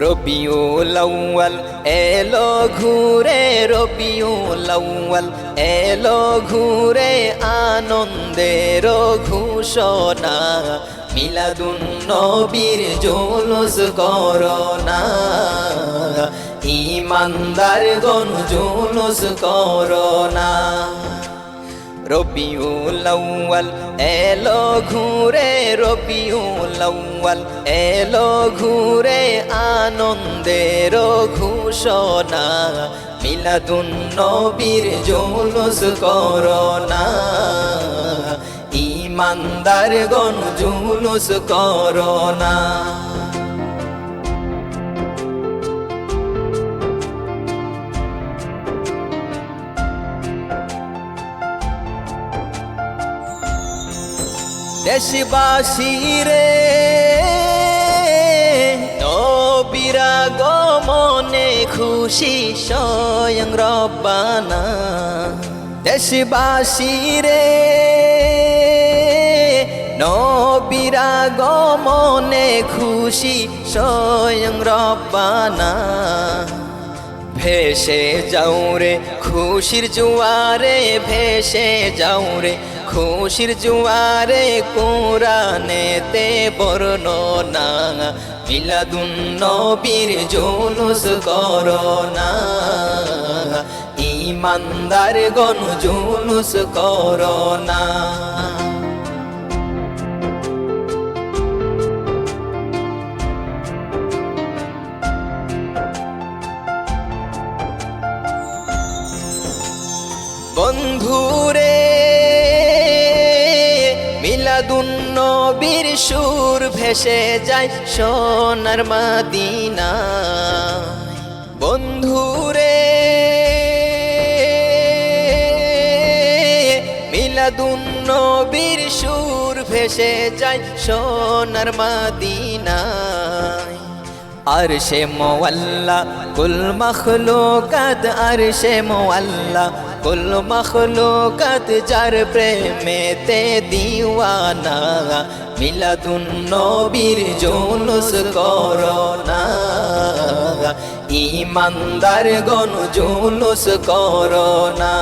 রবিউল আউয়াল, এলো ঘুরে রবিউল আউয়াল, এলো ঘুরে আনন্দের ঘোষণা। মিলাদুন নবীর জোলস করোনা। ইমানদার গণ জোলস করোনা। রবিউল আউয়াল, এলো ঘুরে রবিউল আউয়াল, এলো ঘুরে আনন্দের ঘোষণা, মিলাদুন নবীর জৌলুস করোনা ইমানদার গণ জৌলুস করোনা। দেশবাসী রে। নবীরা গমনে খুশি, স্বয়ং রব্বানা। দেশবাসী রে। নবীরা গমনে খুশি, স্বয়ং রব্বানা। ভেসে যাও রে, খুশির জুয়ারে, ভেসে যাও রে। খুশির জুয়ারে কোরআনেতে বর্ণনা মিলাদুন নবীর জুলুস করোনা ইমানদার গণ জুলুস করোনা বন্ধুরে নবীর সুর ভেসে যায় সোনার মাদিনা বন্ধুরে, মিলাদুন নবীর সুর ভেসে যায় সোনার মাদিনায়। আর সে মোয়াল্লা, কুল মখলুকাত, আর সে মোয়াল্লা কুল মখলুকাত যার প্রেমেতে দিওয়ানা মিলাদুন নবীর জৌলুস করোনা। ইমানদার গণ জৌলুস করোনা।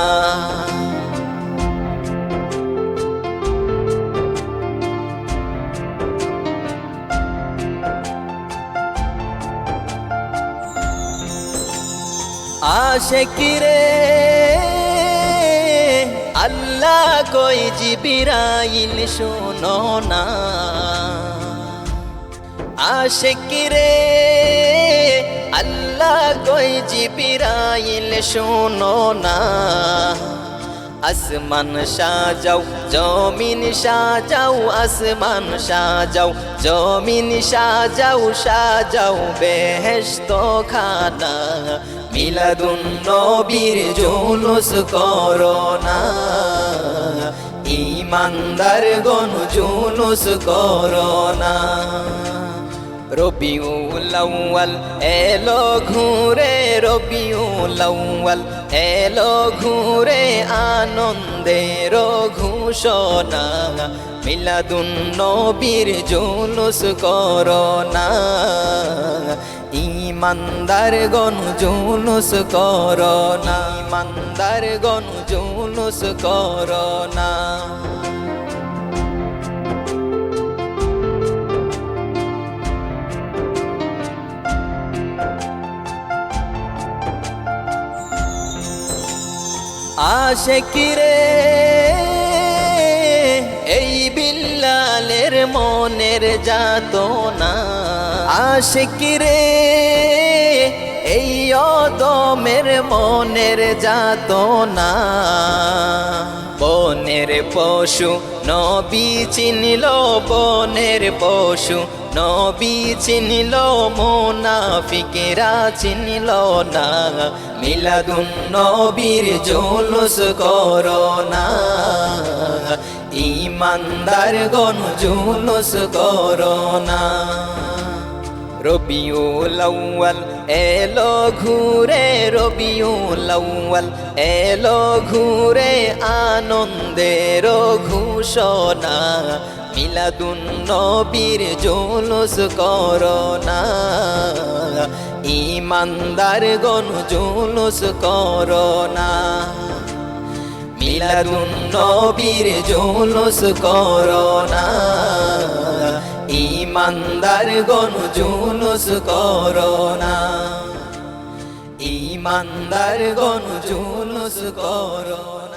আশেকিরে আল্লাহ কই জিবিরাইল শোনো না। আশেকিরে আল্লাহ কই জিবিরাইল শোনো না। আসমান সাজাও, জমিন সাজাও, আসমান সাজাও, জমিন সাজাও সাজাও বেহেস্ত খানা মিলাদুন নবীর জৌলুস করোনা ইমানদার গণ জৌলুস করোনা রবিউল আউয়াল, এলো ঘুরে, রবিউল আউয়াল, এলো ঘুরে আনন্দের ঘোষণা। মিলাদুন নবীর জৌলুস করোনা ইমানদার গণ জৌলুস করোনা ইমানদার গণ জৌলুস করোনা আশেকিরে এই মনের যাত না আশেকিরে এই অদমের মনের যাত না বনের পশু নবী চিনিল, বনের পশু নবী চিনিল, মোনাফিকেরা চিনিল না। মিলাদুন নবীর জৌলুস করোনা ইমানদার গণ জৌলুস করোনা রবিউল আউয়াল, এলো ঘুরে, রবিউল আউয়াল, এলো ঘুরে আনন্দের ঘোষণা। মিলাদুন নবীর জুলুস করোনা ইমানদার গণ জুলুস করোনা মিলাদুন নবীর জুলুস করোনা। ইমানদার গণ জুলুস করোনা। ইমানদার গণ জুলুস করোনা।